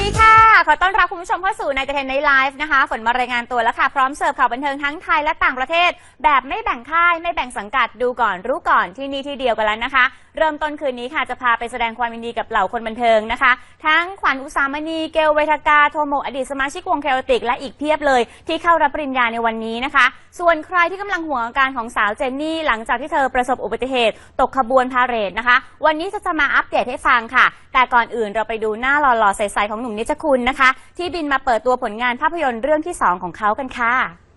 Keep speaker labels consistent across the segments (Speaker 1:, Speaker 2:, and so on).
Speaker 1: ดีค่ะ ขอต้อนรับคุณผู้ชมเข้าสู่ในเทนในไลฟ์นะคะ ฝนมารายงานตัวแล้วค่ะ พร้อมเสิร์ฟข่าวบันเทิงทั้งไทยและต่างประเทศ แบบไม่แบ่งค่าย ไม่แบ่งสังกัด ดูก่อนรู้ก่อนที่นี่ที่เดียวกันแล้วนะคะเริ่มต้นคืนนี้ค่ะจะพาไปแสดงความยินดีกับเหล่าคนบันเทิงนะคะ ทั้งขวัญอุสามณีเกลเวทกาโทโมอดีตสมาชิกวงเคโอติก และอีกเพียบเลย ที่เข้ารับปริญญาในวันนี้นะคะ ส่วนใครที่กำลังห่วงอาการของสาวเจนนี่ หลังจากที่เธอประสบอุบัติเหตุ ตกขบวนพาเหรดนะคะ วันนี้จะจะมาอัปเดตให้ฟังค่ะ แต่ก่อนอื่นเราไปดูหน้าหล่อๆใสๆของหนุ่มนิจคุณนะคะ ที่บินมาเปิดตัวผลงานภาพยนตร์เรื่องที่สองของเขากันค่ะ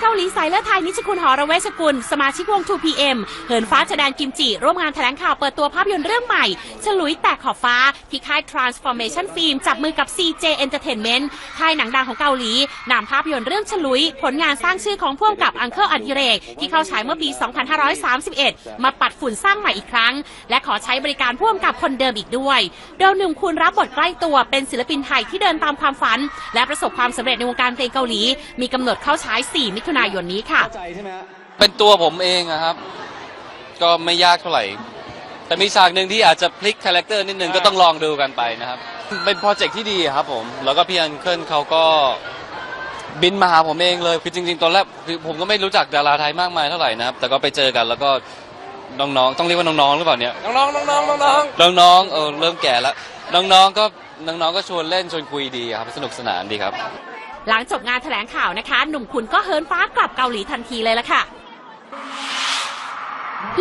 Speaker 2: เกาหลีสายเลือดไทยนิชคุณหอระเวชกุล สมาชิกวง 2PM เหินฟ้าแสดงกิมจิ ร่วมงานแถลงข่าวเปิดตัวภาพยนตร์เรื่องใหม่ ฉลุยแตกขอบฟ้า ที่ค่าย Transformation Film จับมือกับ CJ Entertainment ค่ายหนังดังของเกาหลีนำภาพยนตร์เรื่องฉลุย ผลงานสร้างชื่อของพ่วงกับอังเคิลอันดิเรก ที่เข้าฉายเมื่อปี 2531 มาปัดฝุ่นสร้างใหม่อีกครั้ง และขอใช้บริการพ่วงกับคนเดิมอีกด้วย โดยหนุ่มคุณรับบทใกล้ตัวเป็นศิลปินไทยที่เดินตามความฝัน และประสบความสำเร็จในวงการเพลงเกาหลี มีกำหนดเข้าฉาย 4 มิถุนายนนี้ค่ะ
Speaker 3: ใจใช่ไหมฮะ
Speaker 4: เป็นตัวผมเองอะครับ ก็ไม่ยากเท่าไหร่ แต่มีฉากหนึ่งที่อาจจะพลิกคาแรคเตอร์นิดนึงก็ต้องลองดูกันไปนะครับ เป็นโปรเจกต์ที่ดีครับผม แล้วก็พี่อันเคิลเขาก็บินมาหาผมเองเลย คือจริง ๆ ตอนแรกคือผมก็ไม่รู้จักดาราไทยมากมายเท่าไหร่นะครับ แต่ก็ไปเจอกันแล้วก็น้องๆ ต้องเรียกว่าน้องๆหรือเปล่าเนี่ย
Speaker 3: น้องๆ น้องๆ น้อง
Speaker 4: น้องๆ เออเริ่มแก่แล้ว น้องๆ ก็น้องๆ ก็ชวนเล่นชวนคุยดีครับ สนุกสนานดีครับ
Speaker 2: หลังจบงานแถลงข่าวนะคะ หนุ่มคุณก็เฮิร์นฟ้ากลับเกาหลีทันทีเลยละค่ะ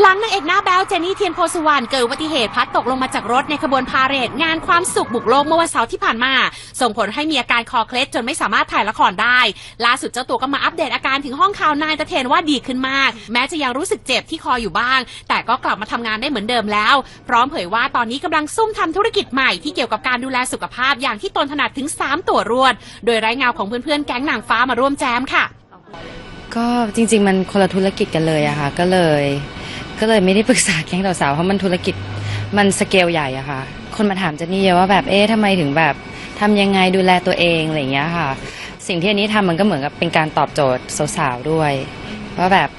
Speaker 2: หลังนางเอกหน้าแบ๊วเจนนี่เทียนโพสุวรรณเกิดอุบัติเหตุพลัดตกลงมาจากรถในขบวนพาเหรดงานความสุขบุกโลกเมื่อวันเสาร์ที่ผ่านมา ส่งผลให้มีอาการคอเคล็ดจนไม่สามารถถ่ายละครได้ ล่าสุดเจ้าตัวก็มาอัปเดตอาการถึงห้องข่าวนายตะเทนว่าดีขึ้นมาก แม้จะยังรู้สึกเจ็บที่คออยู่บ้าง แต่ก็กลับมาทำงานได้เหมือนเดิมแล้ว พร้อมเผยว่าตอนนี้กำลังซุ่มทำธุรกิจใหม่ที่เกี่ยวกับการดูแลสุขภาพอย่างที่ตนถนัดถึง 3 ตัวรวด โดยไร้เงาของเพื่อนๆแก๊งนางฟ้ามาร่วมแจมค่ะ
Speaker 5: ก็จริง ๆ มันคนละธุรกิจกันเลยอะค่ะก็เลย ก็เลยไม่ได้ปรึกษาแก๊งสาวๆเพราะมันธุรกิจมันสเกลใหญ่อะค่ะ คนมาถามเจนนี่เยอะว่าแบบเอ๊ะทำไมถึงแบบทำยังไงดูแลตัวเองอะไรอย่างเงี้ยค่ะ สิ่งที่อันนี้ทำมันก็เหมือนกับเป็นการตอบโจทย์สาวๆด้วยว่าแบบ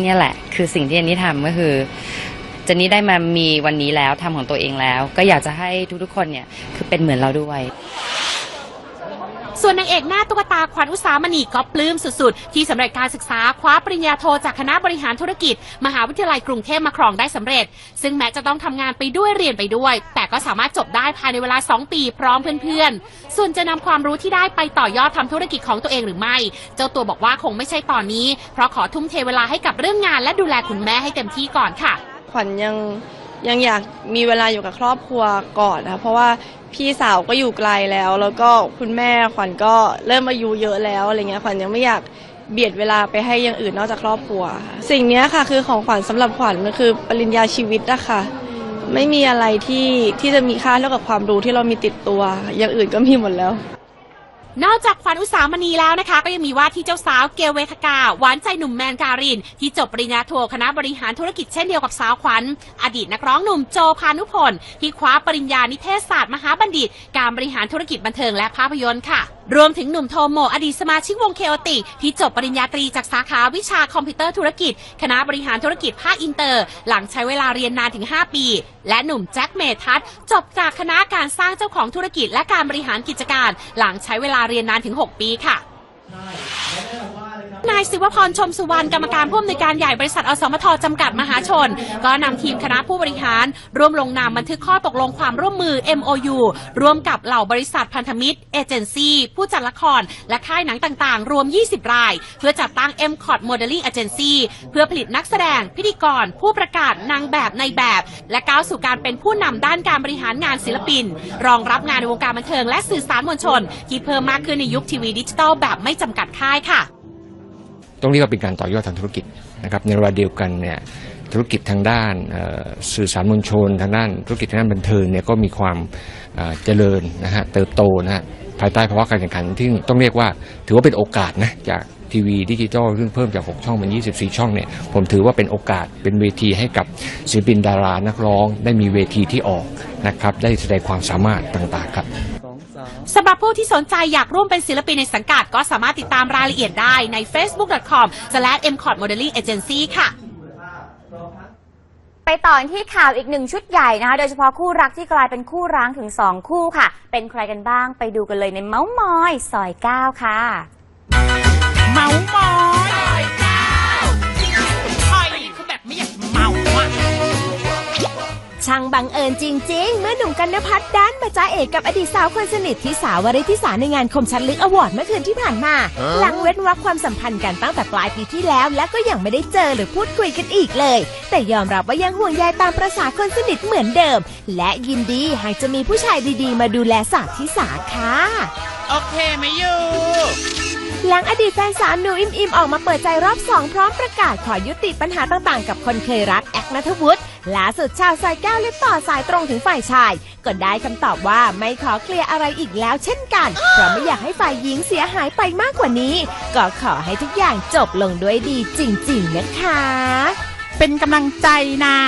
Speaker 5: เนี่ยแหละ คือสิ่งที่อันนี้ทำก็คือเจนนี่ได้มามีวันนี้แล้วทำของตัวเองแล้ว ก็อยากจะให้ทุกๆคนเนี่ยคือเป็นเหมือนเราด้วย
Speaker 2: ส่วนนางเอกหน้าตุ๊กตาขวัญอุสามณีก็ปลื้มสุดๆ ที่สำเร็จการศึกษาคว้าปริญญาโทจากคณะบริหารธุรกิจ มหาวิทยาลัยกรุงเทพมาครองได้สำเร็จ ซึ่งแม้จะต้องทำงานไปด้วยเรียนไปด้วย แต่ก็สามารถจบได้ภายในเวลา 2 ปีพร้อมเพื่อนๆ ส่วนจะนำความรู้ที่ได้ไปต่อยอดทำธุรกิจของตัวเองหรือไม่ เจ้าตัวบอกว่าคงไม่ใช่ตอนนี้ เพราะขอทุ่มเทเวลาให้กับเรื่องงาน และดูแลคุณแม่ให้เต็มที่ก่อนค่ะ
Speaker 6: ขวัญยัง ยังอยากมีเวลาอยู่กับครอบครัวก่อนนะคะเพราะว่าพี่สาวก็อยู่ไกลแล้ว แล้วก็คุณแม่ขวัญก็เริ่มอายุเยอะแล้วอะไรเงี้ยขวัญยังไม่อยากเบียดเวลาไปให้อย่างอื่นนอกจากครอบครัว สิ่งนี้ค่ะคือของขวัญสำหรับขวัญมันคือปริญญาชีวิตอะคะไม่มีอะไรที่ที่จะมีค่าเท่ากับความรู้ที่เรามีติดตัว อย่างอื่นก็มีหมดแล้ว
Speaker 2: นอกจากขวัญอุสามณีแล้วนะคะ ก็ยังมีว่าที่เจ้าสาวเกลเวทกา หวานใจหนุ่มแมนการิน ที่จบปริญญาโทคณะบริหารธุรกิจเช่นเดียวกับสาวขวัญ อดีตนักร้องหนุ่มโจพานุพล ที่คว้าปริญญานิเทศศาสตร์มหาบัณฑิต การบริหารธุรกิจบันเทิงและภาพยนตร์ค่ะ รวมถึงหนุ่มโทโม อดีตสมาชิกวงเคโอติกที่จบปริญญาตรีจากสาขาวิชาคอมพิวเตอร์ธุรกิจ คณะบริหารธุรกิจภาคอินเตอร์ หลังใช้เวลาเรียนนานถึง 5 ปี และหนุ่มแจ็คเมทัศจบจากคณะการสร้างเจ้าของธุรกิจและการบริหารกิจการ หลังใช้เวลาเรียนนานถึง 6 ปีค่ะ นายศิวพรชมสุวรรณกรรมการผู้อำนวยการใหญ่บริษัทอสมทจำกัดมหาชน ก็นำทีมคณะผู้บริหาร ร่วมลงนามบันทึกข้อตกลงความร่วมมือ MOU ร่วมกับเหล่าบริษัทพันธมิตร เอเจนซี่ผู้จัดละคร และค่ายหนังต่างๆ รวม 20 ราย เพื่อจัดตั้ง m c o t Modeling Agency เพื่อผลิตนักแสดง พิธีกร ผู้ประกาศนางแบบในแบบ และก้าวสู่การเป็นผู้นำด้านการบริหารงานศิลปิน รองรับงานในวงการบันเทิงและสื่อสารมวลชน ที่เพิ่มมากขึ้นในยุคทีวีดิจิตอลแบบไม่จำกัดค่ายค่ะ
Speaker 7: ต้องเรียกว่าเป็นการต่อยอดทางธุรกิจนะครับในเวลาเดียวกันเนี่ยธุรกิจทางด้านสื่อสารมวลชน ทางด้านธุรกิจทางด้านบันเทิงเนี่ยก็มีความเอ่อเจริญนะฮะเติบโตนะฮะภายใต้ภาวะการแข่งขันที่ต้องเรียกว่าถือว่าเป็นโอกาสนะจากทีวีดิจิทัลซึ่งเพิ่มจาก 6 ช่องเป็น 24 ช่องเนี่ยผมถือว่าเป็นโอกาสเป็นเวทีให้กับศิลปินดารานักร้อง ได้มีเวทีที่ออกนะครับได้แสดงความสามารถต่างๆครับ
Speaker 2: สำหรับผู้ที่สนใจอยากร่วมเป็นศิลปินในสังกัด ก็สามารถติดตามรายละเอียดได้ใน facebook.com/mcotmodelingagency ค่ะ
Speaker 1: ไปต่อที่ข่าวอีกหนึ่งชุดใหญ่นะคะ โดยเฉพาะคู่รักที่กลายเป็นคู่ร้างถึง 2 คู่ค่ะ เป็นใครกันบ้างไปดูกันเลยในเมาส์มอยซอย 9 ค่ะ
Speaker 2: เมาส์มอยา
Speaker 3: งบังเอิญจริง ๆ เมื่อหนุ่มกันนพัฒน์ดันมาจ้าเอกกับอดีตสาวคนสนิทที่สาววริธิสาในงานคมชัดลึกอวอร์ดเมื่อคืนที่ผ่านมา หลังเว้นวรรคความสัมพันธ์กันตั้งแต่ปลายปีที่แล้ว และก็ยังไม่ได้เจอหรือพูดคุยกันอีกเลย แต่ยอมรับว่ายังห่วงใยตามประษาคนสนิทเหมือนเดิม และยินดีหากจะมีผู้ชายดีๆ มาดูแลสาวที่สาค่ะ
Speaker 2: โอเคไหมยู
Speaker 3: หลังอดีตแฟนสาวหนูอิมอิมออกมาเปิดใจรอบสองพร้อมประกาศขอยุติปัญหาต่างๆ กับคนเคยรักแอกนัทวุฒิล่าสุดชาวสายแก้วเลยต่อสายตรงถึงฝ่ายชาย ก็ได้คำตอบว่าไม่ขอเคลียร์อะไรอีกแล้วเช่นกัน เพราะไม่อยากให้ฝ่ายหญิงเสียหายไปมากกว่านี้ ก็ขอให้ทุกอย่างจบลงด้วยดีจริง ๆ นะคะ
Speaker 2: เป็นกำลังใจนะ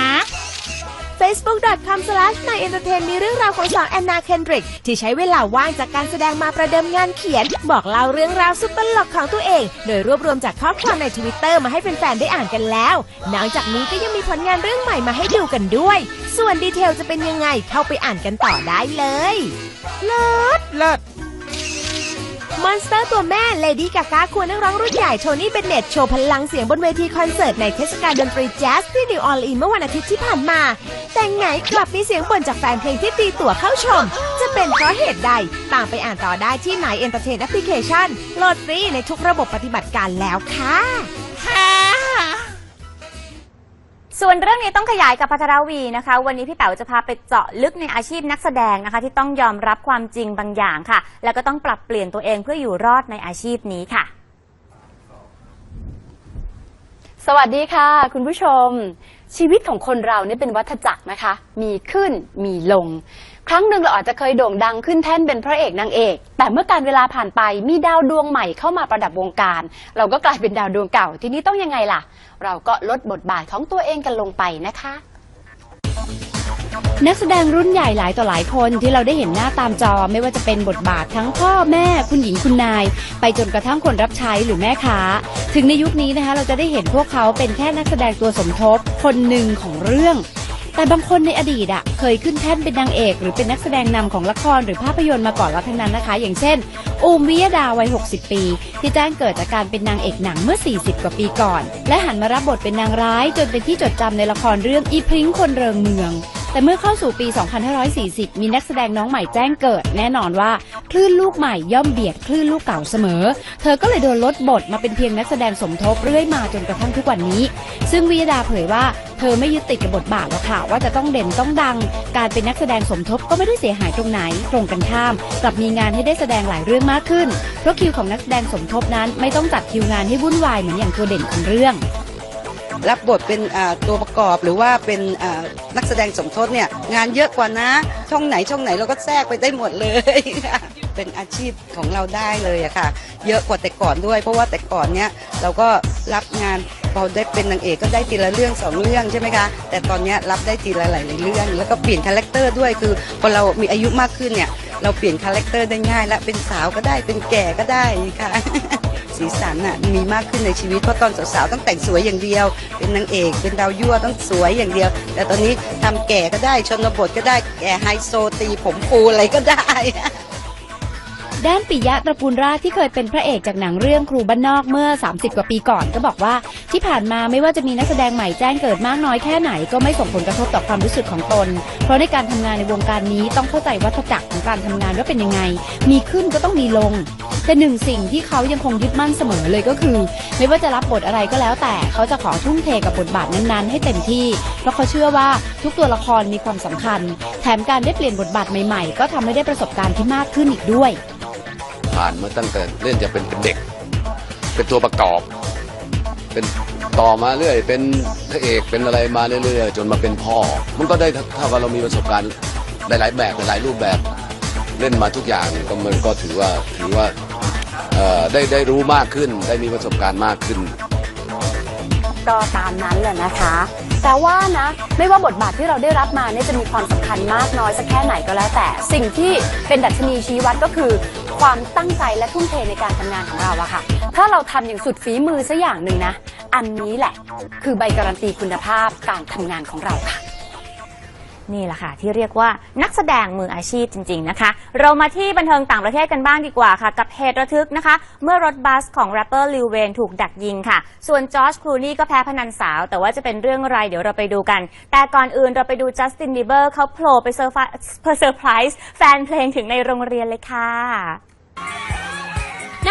Speaker 3: facebook.com slash นายเอนเตอร์เทนมีเรื่องราวของสาวแอนนาเคนดริกที่ใช้เวลาว่างจากการแสดงมาประเดิมงานเขียน บอกเล่าเรื่องราวสุดตลอกของตัวเอง โดยรวบรวมจากข้อความในทวิตเตอร์มาให้แฟนๆได้อ่านกันแล้ว นอกจากนี้ก็ยังมีผลงานเรื่องใหม่มาให้ดูกันด้วย ส่วนดีเทลจะเป็นยังไงเข้าไปอ่านกันต่อได้เลย
Speaker 2: เลิศเลิศ
Speaker 3: มอนสเตอร์ตัวแม่เลดี้กากาควรนักร้องรุ่นใหญ่โทนี่เบนเน็ตโชว์พลังเสียงบนเวทีคอนเสิร์ตในเทศกาลดนตรีแจ๊สที่นิวออร์ลีนส์เมื่อวันอาทิตย์ที่ผ่านมา แต่ไงกลับมีเสียงบ่นจากแฟนเพลงที่ตีตั๋วเข้าชม จะเป็นเพราะเหตุใดตามไปอ่านต่อได้ที่ไหนเอ็นเตอร์เทนแอปพลิเคชันโหลดฟรีในทุกระบบปฏิบัติการแล้วค่ะ
Speaker 1: ส่วนเรื่องนี้ต้องขยายกับพัทรวีนะคะ วันนี้พี่เต๋อจะพาไปเจาะลึกในอาชีพนักแสดงนะคะ ที่ต้องยอมรับความจริงบางอย่างค่ะ แล้วก็ต้องปรับเปลี่ยนตัวเองเพื่ออยู่รอดในอาชีพนี้ค่ะ
Speaker 8: สวัสดีค่ะ คุณผู้ชม ชีวิตของคนเราเนี่ยเป็นวัฏจักรนะคะ มีขึ้นมีลง ครั้งหนึ่งเราอาจจะเคยโด่งดังขึ้นแท่นเป็นพระเอกนางเอก แต่เมื่อการเวลาผ่านไปมีดาวดวงใหม่เข้ามาประดับวงการ เราก็กลายเป็นดาวดวงเก่าทีนี้ต้องยังไงล่ะ เราก็ลดบทบาทของตัวเองกันลงไปนะคะ นักแสดงรุ่นใหญ่หลายต่อหลายคนที่เราได้เห็นหน้าตามจอไม่ว่าจะเป็นบทบาททั้งพ่อแม่คุณหญิงคุณนาย ไปจนกระทั่งคนรับใช้หรือแม่ค้า ถึงในยุคนี้นะคะเราจะได้เห็นพวกเขาเป็นแค่นักแสดงตัวสมทบ คนหนึ่งของเรื่อง แต่บางคนในอดีตอะเคยขึ้นแท่นเป็นนางเอก หรือเป็นนักแสดงนำของละครหรือภาพยนตร์มาก่อนแล้วทั้งนั้นนะคะ อย่างเช่น อูมวิยดาวัย 60 ปี ที่แจ้งเกิดจากการเป็นนางเอกหนังเมื่อ 40 กว่าปีก่อน และหันมารับบทเป็นนางร้ายจนเป็นที่จดจำในละครเรื่องอีพริ้งคนเริงเมือง แต่เมื่อเข้าสู่ปี 2540 มีนักแสดงน้องใหม่แจ้งเกิด แน่นอนว่าคลื่นลูกใหม่ย่อมเบียดคลื่นลูกเก่าเสมอ เธอก็เลยโดนลดบทมาเป็นเพียงนักแสดงสมทบเรื่อยมาจนกระทั่งทุกวันนี้ ซึ่งวิยดาเผยว่าเธอไม่ยึดติดกับบทบาทแล้วค่ะว่าจะต้องเด่นต้องดัง การเป็นนักแสดงสมทบก็ไม่ได้เสียหายตรงไหนตรงกันข้าม กลับมีงานให้ได้แสดงหลายเรื่องมากขึ้น เพราะคิวของนักแสดงสมทบนั้นไม่ต้องจัดคิวงานให้วุ่นวายเหมือนอย่างตัวเด่นของเรื่อง
Speaker 9: รับบทเป็นตัวประกอบหรือว่าเป็นนักแสดงสมทบเนี่ยงานเยอะกว่านะ ช่องไหนช่องไหนเราก็แทรกไปได้หมดเลยค่ะเป็นอาชีพของเราได้เลยอะค่ะ เยอะกว่าแต่ก่อนด้วย เพราะว่าแต่ก่อนเนี่ยเราก็รับงานพอได้เป็นนางเอกก็ได้ทีละเรื่องสองเรื่องใช่ไหมคะ แต่ตอนนี้รับได้ทีละหลายๆเรื่อง แล้วก็เปลี่ยนคาแรคเตอร์ด้วยคือพอเรามีอายุมากขึ้นเนี่ยเราเปลี่ยนคาแรคเตอร์ได้ง่ายและเป็นสาวก็ได้เป็นแก่ก็ได้ค่ะ สีสันน่ะมีมากขึ้นในชีวิตเพราะตอนสาวๆต้องแต่งสวยอย่างเดียว เป็นนางเอกเป็นดาวยั่วต้องสวยอย่างเดียว แต่ตอนนี้ทำแก่ก็ได้ชนบทก็ได้แก่ไฮโซตีผมฟูอะไรก็ได้
Speaker 8: ด้านปิยะตระกูลราชที่เคยเป็นพระเอกจากหนังเรื่องครูบ้านนอกเมื่อ 30 กว่าปีก่อนก็บอกว่า ที่ผ่านมาไม่ว่าจะมีนักแสดงใหม่แจ้งเกิดมากน้อยแค่ไหนก็ไม่ส่งผลกระทบต่อความรู้สึกของตน เพราะในการทำงานในวงการนี้ต้องเข้าใจวัฏจักรของการทำงานว่าเป็นยังไง มีขึ้นก็ต้องมีลง แต่หนึ่งสิ่งที่เขายังคงยึดมั่นเสมอเลยก็คือ ไม่ว่าจะรับบทอะไรก็แล้ว แต่เขาจะขอทุ่มเทกับบทบาทนั้นๆ ให้เต็มที่ เพราะเขาเชื่อว่าทุกตัวละครมีความสำคัญ แถมการได้เปลี่ยนบทบาทใหม่ๆ ก็ทำให้ได้ประสบการณ์ที่มากขึ้นอีกด้วย
Speaker 10: ผ่านมาตั้งแต่เล่นจะเป็นเป็นเด็ก เป็นตัวประกอบ เป็นต่อมาเรื่อย เป็นพระเอกเป็นอะไรมาเรื่อยๆ จนมาเป็นพ่อ มันก็ได้ถ้าว่าเรามีประสบการณ์หลายๆแบบหลายรูปแบบเล่นมาทุกอย่างก็มันก็ถือว่าถือว่าได้ได้รู้มากขึ้น ได้มีประสบการณ์มากขึ้น
Speaker 8: ก็ตามนั้นแหละนะคะ แต่ว่านะ ไม่ว่าบทบาทที่เราได้รับมาเนี่ยจะมีความสำคัญมากน้อยสักแค่ไหนก็แล้วแต่ สิ่งที่เป็นดัชนีชี้วัดก็คือ ความตั้งใจและทุ่มเทในการทำงานของเราอะค่ะ ถ้าเราทำอย่างสุดฝีมือสักอย่างหนึ่งนะ อันนี้แหละ คือใบการันตีคุณภาพการทำงานของเราค่ะ
Speaker 1: นี่แหละค่ะ ที่เรียกว่านักแสดงมืออาชีพจริง ๆนะคะ เรามาที่บันเทิงต่างประเทศกันบ้างดีกว่าค่ะ กับเหตุระทึกนะคะ เมื่อรถบัสของแรปเปอร์ลิวเวนถูกดักยิงค่ะ ส่วนจอร์จคลูนี่ก็แพ้พนันสาว แต่ว่าจะเป็นเรื่องอะไรเดี๋ยวเราไปดูกัน แต่ก่อนอื่นเราไปดูจัสตินบีเบอร์เขาโผล่ไปเซอร์ไพรส์เซอร์ไพรส์แฟนเพลงถึงในโรงเรียนเลยค่ะ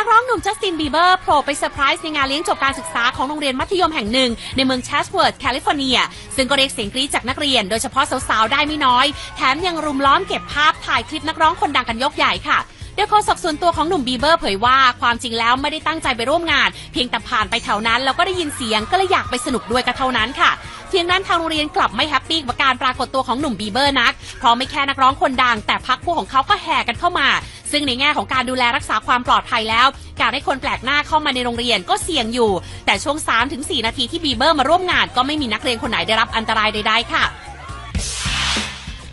Speaker 2: นักร้องหนุ่มจัสตินบีเบอร์โผล่ไปเซอร์ไพรส์ในงานเลี้ยงจบการศึกษาของโรงเรียนมัธยมแห่งหนึ่ง ในเมืองแชสเวิร์ดแคลิฟอร์เนีย ซึ่งก็เรียกเสียงกรี๊ดจากนักเรียน โดยเฉพาะสาวๆ ได้ไม่น้อย แถมยังรุมล้อมเก็บภาพถ่ายคลิปนักร้องคนดังกันยกใหญ่ค่ะโดยโฆษกส่วนตัวของหนุ่มบีเบอร์เผยว่าความจริงแล้วไม่ได้ตั้งใจไปร่วมงาน เพียงแต่ผ่านไปแถวนั้นแล้วก็ได้ยินเสียงก็เลยอยากไปสนุกด้วยก็เท่านั้นค่ะเพียงนั้นทางโรงเรียนกลับไม่แฮปปี้กับการปรากฏตัวของหนุ่มบีเบอร์นักเพราะไม่แค่นักร้องคนดัง แต่พักพวกของเขาก็แห่กันเข้ามา ซึ่งในแง่ของการดูแลรักษาความปลอดภัยแล้ว การให้คนแปลกหน้าเข้ามาในโรงเรียนก็เสี่ยงอยู่ แต่ช่วง 3-4 นาทีที่บีเบอร์มาร่วมงานก็ไม่มีนักเรียนคนไหนได้รับอันตรายใดๆค่ะ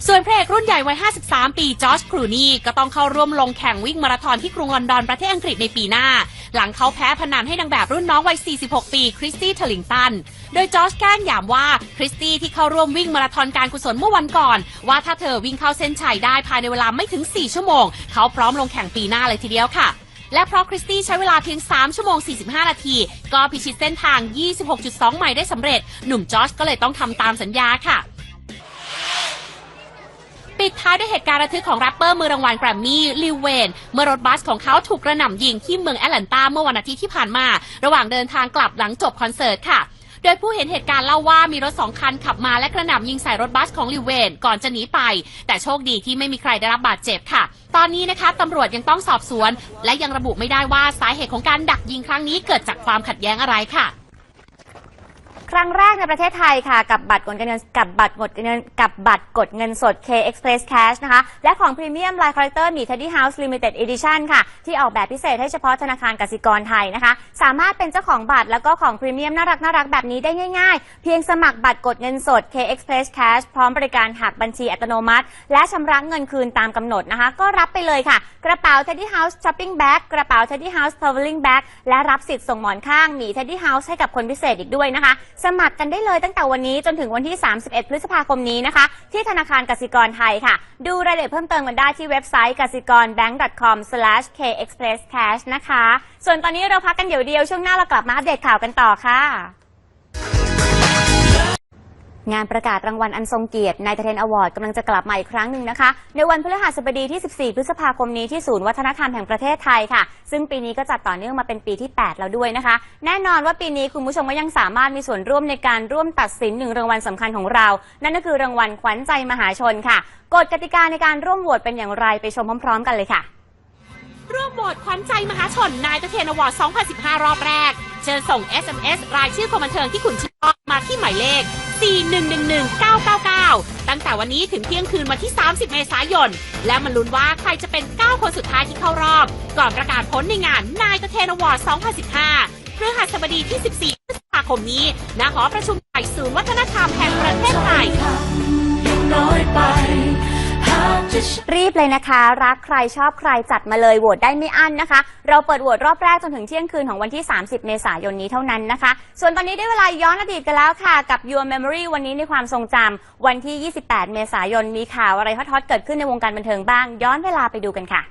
Speaker 2: ส่วนพระเอกรุ่นใหญ่วัย 53 ปี จอร์จครูนีก็ต้องเข้าร่วมลงแข่งวิ่งมาราธอนที่กรุงลอนดอนประเทศอังกฤษในปีหน้า หลังเขาแพ้พนันให้นางแบบรุ่นน้องวัย 46 ปี คริสตี้เทลิงตัน โดยจอร์แกล้งยามว่าคริสตี้ที่เข้าร่วมวิ่งมาราธอนการกุศลเมื่อวันก่อน ว่าถ้าเธอวิ่งเข้าเส้นชัยได้ภายในเวลาไม่ถึง 4 ชั่วโมง เขาพร้อมลงแข่งปีหน้าเลยทีเดียวค่ะและเพราะคริสตี้ใช้เวลาเพียง 3 ชั่วโมง 45 นาที ก็พิชิตเส้นทาง 26.2 ไมล์ได้สำเร็จ หนุ่มจอร์จก็เลยต้องทำตามสัญญาค่ะ ปิดท้ายด้วยเหตุการณ์ระทึกของแรปเปอร์มือรางวัลแกรมมี่ลิวเวน เมื่อรถบัสของเขาถูกกระหน่ำยิงที่เมืองแอตแลนตาเมื่อวันอาทิตย์ที่ผ่านมา ระหว่างเดินทางกลับหลังจบคอนเสิร์ตค่ะ โดยผู้เห็นเหตุการณ์เล่าว่ามีรถสองคันขับมาและกระหน่ำยิงใส่รถบัสของลิเวนก่อนจะหนีไป แต่โชคดีที่ไม่มีใครได้รับบาดเจ็บค่ะ ตอนนี้นะคะตำรวจยังต้องสอบสวน และยังระบุไม่ได้ว่าสาเหตุของการดักยิงครั้งนี้เกิดจากความขัดแย้งอะไรค่ะ
Speaker 1: ครั้งแรกในประเทศไทยค่ะ กับบัตรกดเงินกับบัตรกดเงินกับบัตรกดเงินสด K Express Cash นะคะ และของพรีเมียมลายคาแรคเตอร์มี Teddy House Limited Edition ค่ะ ที่ออกแบบพิเศษให้เฉพาะธนาคารกสิกรไทยนะคะ สามารถเป็นเจ้าของบัตรแล้วก็ของพรีเมียมน่ารักน่ารักแบบนี้ได้ง่ายๆ เพียงสมัครบัตรกดเงินสด K Express Cash พร้อมบริการหักบัญชีอัตโนมัติ และชำระเงินคืนตามกำหนดนะคะ ก็รับไปเลยค่ะ กระเป๋า Teddy House Shopping Bag กระเป๋า Teddy House Traveling Bag และรับสิทธิ์ส่งหมอนข้างหมี Teddy House ให้กับคนพิเศษอีกด้วยนะคะสมัครกันได้เลยตั้งแต่วันนี้จนถึงวันที่ 31 พฤษภาคมนี้นะคะ ที่ธนาคารกสิกรไทยค่ะ ดูรายละเอียดเพิ่มเติมกันได้ที่เว็บไซต์กสิกร bank.com/kexpresscash นะคะ ส่วนตอนนี้เราพักกันเดี๋ยวเดียวช่วงหน้าเรากลับมาอัปเดตข่าวกันต่อค่ะ งานประกาศรางวัลอันทรงเกียรตินายเทนอวอร์ดกำลังจะกลับมาอีกครั้งหนึ่งนะคะ ในวันพฤหัสบดีที่ 14 พฤษภาคมนี้ที่ศูนย์วัฒนธรรมแห่งประเทศไทยค่ะ ซึ่งปีนี้ก็จัดต่อเนื่องมาเป็นปีที่ 8 แล้วด้วยนะคะ แน่นอนว่าปีนี้คุณผู้ชมก็ยังสามารถมีส่วนร่วมในการร่วมตัดสินหนึ่งรางวัลสำคัญของเรา นั่นก็คือรางวัลขวัญใจมหาชนค่ะกฎกติกาในการร่วมโหวตเป็นอย่างไรไปชมพร้อม ๆ กันเลยค่ะ
Speaker 2: ร่วมโหวตขวัญใจมหาชนนายตะเทนอวอร์ด 2015 รอบแรก เชิญส่ง SMS รายชื่อคนบันเทิงที่คุณชื่นชอบมาที่หมายเลข 4111999 ตั้งแต่วันนี้ถึงเที่ยงคืนวันที่ 30 เมษายน และมาลุ้นว่าใครจะเป็น 9 คนสุดท้ายที่เข้ารอบ ก่อนประกาศผลในงานนายกเทนอวอร์ด 2015พฤหัสบดีที่ 14พฤษภาคมนี้ณหอประชุมใหญ่ศูนย์วัฒนธรรมแห่งประเทศไทย
Speaker 1: รีบเลยนะคะ รักใครชอบใครจัดมาเลยโหวตได้ไม่อั้นนะคะ เราเปิดโหวตรอบแรกจนถึงเที่ยงคืนของวันที่ 30 เมษายนนี้เท่านั้นนะคะ ส่วนตอนนี้ได้เวลาย้อนอดีตกันแล้วค่ะ กับ Your Memory วันนี้ในความทรงจำวันที่ 28 เมษายนมีข่าวอะไรฮอตๆเกิดขึ้นในวงการบันเทิงบ้าง ย้อนเวลาไปดูกันค่ะ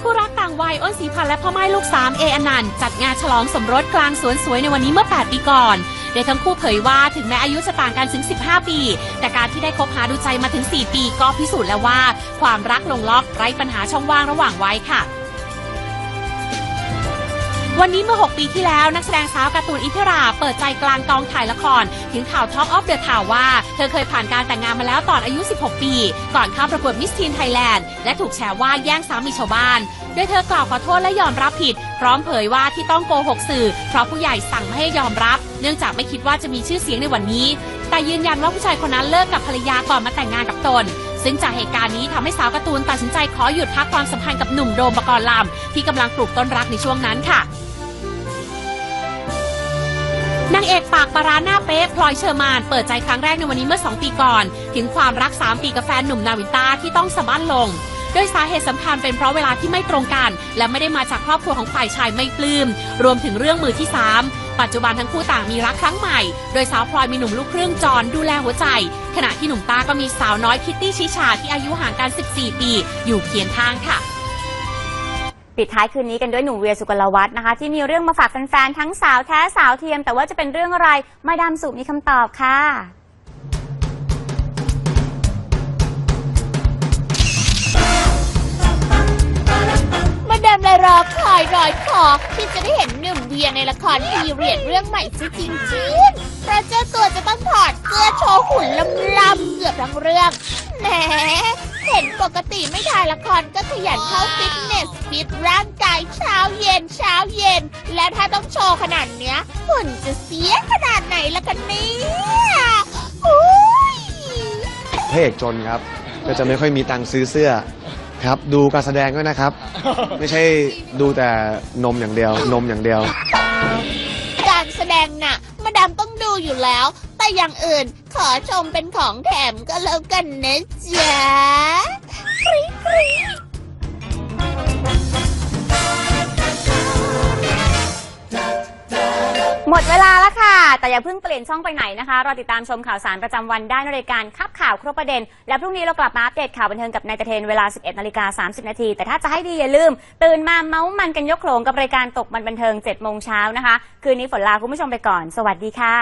Speaker 2: คู่รักต่างวัยอ้นศรีพันธ์และพ่อไม้ลูกสามเออนันต์จัดงานฉลองสมรสกลางสวนสวยในวันนี้เมื่อ 8 ปีก่อน โดยทั้งคู่เผยว่าถึงแม้อายุจะต่างกันถึง 15 ปี แต่การที่ได้คบหาดูใจมาถึง 4 ปีก็พิสูจน์แล้วว่า ความรักลงล็อกไร้ปัญหาช่องว่างระหว่างไว้ค่ะ วันนี้เมื่อ 6 ปีที่แล้วนักแสดงสาวการ์ตูนอิทิรา เปิดใจกลางกองถ่ายละคร ถึงข่าว Talk of the Town ว่า เธอเคยผ่านการแต่งงานมาแล้วตอนอายุ 16 ปี ก่อนเข้าประกวดมิสทีนไทยแลนด์และถูกแฉว่าแย่งสามีชาวบ้าน โดยเธอกล่าวขอโทษและยอมรับผิด พร้อมเผยว่าที่ต้องโกหกสื่อ เพราะผู้ใหญ่สั่งไม่ให้ยอมรับ เนื่องจากไม่คิดว่าจะมีชื่อเสียงในวันนี้ แต่ยืนยันว่าผู้ชายคนนั้นเลิกกับภรรยาก่อนมาแต่งงานกับตน ซึ่งจากเหตุการณ์นี้ทำให้สาวการ์ตูนตัดสินใจขอหยุดพักความสัมพันธ์กับหนุ่มโดมปกรณ์ลำที่กำลังปลูกต้นรักในช่วงนั้นค่ะนางเอกปากปลาร้าหน้าเป๊ะพลอยเชอร์มาน เปิดใจครั้งแรกในวันนี้เมื่อ 2 ปีก่อน ถึงความรัก 3 ปีกับแฟนหนุ่มนาวินต้าที่ต้องสะบั้นลงโดยสาเหตุสำคัญเป็นเพราะเวลาที่ไม่ตรงกัน และไม่ได้มาจากครอบครัวของฝ่ายชายไม่ปลื้ม รวมถึงเรื่องมือที่ 3 ปัจจุบันทั้งคู่ต่างมีรักครั้งใหม่ โดยสาวพลอยมีหนุ่มลูกครึ่งจอนดูแลหัวใจ ขณะที่หนุ่มตาก็มีสาวน้อยคิตตี้ชิชาที่อายุห่างกัน 14 ปี อยู่เคียงข้างค่ะ
Speaker 1: ปิดท้ายคืนนี้กันด้วยหนุ่มเวียสุกลวัฒน์นะคะ ที่มีเรื่องมาฝากแฟนๆทั้งสาวแท้สาวเทียม แต่ว่าจะเป็นเรื่องอะไรมาดามสุมีคำตอบค่ะ
Speaker 11: มาดามเลยรอคอยรอยคอที่จะได้เห็นหนุ่มเวียในละครพีเรียดเรื่องใหม่ซะจริงๆเพราะเจ้าตัวจะต้องถอดเสื้อโชว์หุ่นลำๆเกือบทั้งเรื่องแหมเห็นปกติไม่ถ่ายละครก็ขยันเข้าฟิตเนสฟิตร่างกายเช้าเย็นเช้าเย็น และถ้าต้องโชว์ขนาดเนี้ยหุ่นจะเสียขนาดไหนละกันเนี่ยอุ้ย
Speaker 12: พระเอกจนครับ ก็จะไม่ค่อยมีตังค์ซื้อเสื้อ ครับ ดูการแสดงด้วยนะครับ ไม่ใช่ดูแต่นมอย่างเดียวนมอย่างเดียว
Speaker 11: การแสดงน่ะ มาดามต้องดูอยู่แล้ว แต่อย่างอื่นขอชมเป็นของแถมก็แล้วกันนะจ๊ะกรี๊ดกรี๊ด
Speaker 1: มดเวลาแล้วค่ะ แต่อย่าเพิ่งเปลี่ยนช่องไปไหนนะคะรอติดตามชมข่าวสารประจำวันได้ในรายการคับข่าวครบประเด็น และพรุ่งนี้เรากลับมาอัปเดตข่าวบันเทิงกับนายตะเทนเวลา 11นาฬิกา30 นาที แต่ถ้าจะให้ดีอย่าลืม ตื่นมาเมาส์มันกันยกโขลงกับรายการตกมันบันเทิง7โมงเช้านะคะ คืนนี้ฝนลาคุณผู้ชมไปก่อน สวัสดีค่ะ